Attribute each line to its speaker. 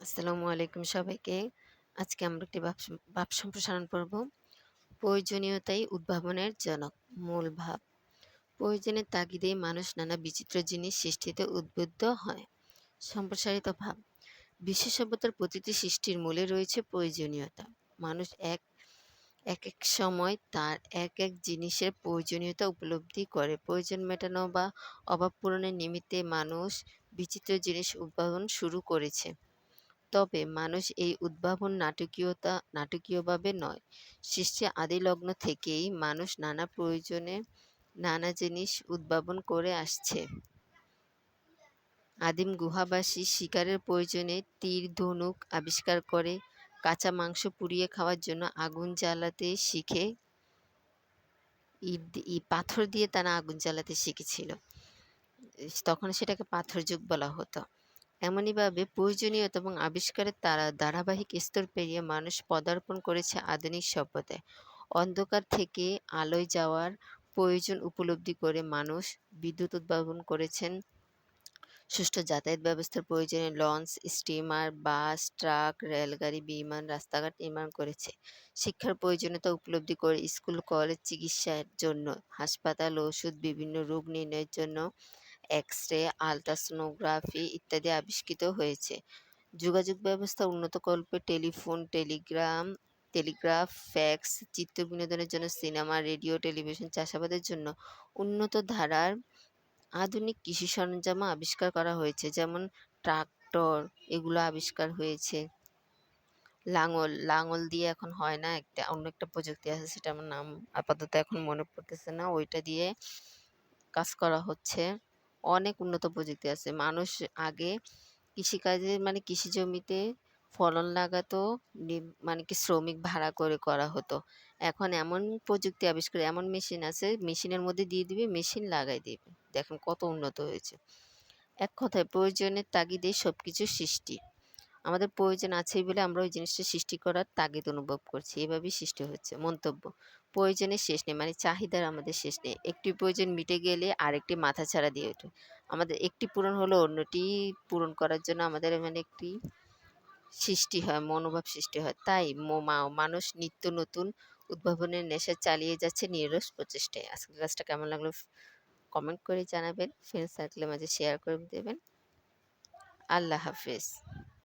Speaker 1: আসসালামু আলাইকুম সবাইকে। আজকে আমরা একটি ভাব সম সম্প্রসারণ পড়ব। প্রয়োজনীয়তাই উদ্ভাবনের জনক। মূল ভাব। প্রয়োজনের তাগিদেই মানুষ নানা বিচিত্র জিনিস সৃষ্টিতে উদ্বুদ্ধ হয়। সম্প্রসারিত ভাব। বিশ্ব সভ্যতার প্রতিটি সৃষ্টির মূলে রয়েছে প্রয়োজনীয়তা। মানুষ এক এক এক সময় তার এক এক জিনিসের প্রয়োজনীয়তা উপলব্ধি করে। প্রয়োজন মেটানো বা অভাব পূরণের নিমিত্তে মানুষ বিচিত্র জিনিস উদ্ভাবন শুরু করেছে। তবে মানুষ এই উদ্ভাবন নাটকীয়তা নাটকীয়ভাবে নয়, সৃষ্টির আদিলগ্ন থেকেই মানুষ নানা প্রয়োজনে নানা জিনিস উদ্ভাবন করে আসছে। আদিম গুহাবাসী শিকারের প্রয়োজনে তীর ধনুক আবিষ্কার করে কাঁচা মাংস পুড়িয়ে খাওয়ার জন্য আগুন জ্বালাতে শিখে ইট পাথর দিয়ে তারা আগুন জ্বালাতে শিখেছিল। তখন সেটাকে পাথর যুগ বলা হতো। এমনইভাবে প্রয়োজনীয়তা এবং আবিষ্কারের তারা ধারাবাহিক স্তর পেরিয়ে মানুষ পদার্পণ করেছে আধুনিক সভ্যতায়। অন্ধকার থেকে আলোয় যাওয়ার প্রয়োজন উপলব্ধি করে মানুষ বিদ্যুৎ উদ্ভাবন করেছেন। সুষ্ঠু যাতায়াত ব্যবস্থার প্রয়োজনে লঞ্চ, স্টিমার, বাস, ট্রাক, রেলগাড়ি, বিমান, রাস্তাঘাট নির্মাণ করেছে। শিক্ষার প্রয়োজনীয়তা উপলব্ধি করে স্কুল, কলেজ চিকিৎসার জন্য হাসপাতাল, ওষুধ, বিভিন্ন রোগ নির্ণয়ের জন্য এক্স রে আলট্রাসোনোগ্রাফি ইত্যাদি আবিষ্কৃত হয়েছে। যোগাযোগ ব্যবস্থা উন্নত উন্নতকল্পে টেলিফোন, টেলিগ্রাম, টেলিগ্রাফ, ফ্যাক্স, চিত্র বিনোদনের জন্য সিনেমা, রেডিও, টেলিভিশন চাষাবাদের জন্য উন্নত ধারার আধুনিক কৃষি সরঞ্জামও আবিষ্কার করা হয়েছে, যেমন ট্রাক্টর এগুলো আবিষ্কার হয়েছে। লাঙল লাঙল দিয়ে এখন হয় না, একটা অন্য একটা প্রযুক্তি আছে সেটা আমার নাম আপাতত এখন মনে পড়তেছে না, ওইটা দিয়ে কাজ করা হচ্ছে। অনেক উন্নত প্রযুক্তি আছে। মানুষ আগে কৃষিকাজে মানে কৃষি জমিতে ফলন লাগাতো মানে কি শ্রমিক ভাড়া করে করা হতো। এখন এমন প্রযুক্তি আবিষ্কার, এমন মেশিন আছে, মেশিনের মধ্যে দিয়ে দিবে, মেশিন লাগাই দিবে। দেখেন কত উন্নত হয়েছে। এক কথায় প্রয়োজনের তাগিদে সব কিছু সৃষ্টি। আমাদের প্রয়োজন আছে বলে আমরা ওই জিনিসটা সৃষ্টি করার তাগিদ অনুভব করছি। এভাবেই সৃষ্টি হচ্ছে, মন্তব্য। প্রয়োজনের শেষ নেই মানে চাহিদার আমাদের শেষ নেই। একটি প্রয়োজন মিটে গেলে আরেকটি মাথা ছাড়া দিয়ে ওঠে। আমাদের একটি পূরণ হলো অন্যটি পূরণ করার জন্য আমাদের মানে একটি সৃষ্টি হয়, মনোভাব সৃষ্টি হয়। তাই মানুষ নিত্য নতুন উদ্ভাবনের নেশা চালিয়ে যাচ্ছে নিরস প্রচেষ্টায়। আজকের কাজটা কেমন লাগল কমেন্ট করে জানাবেন। ফ্রেন্ড সার্কেলের মাঝে শেয়ার করে দেবেন। আল্লাহ হাফেজ।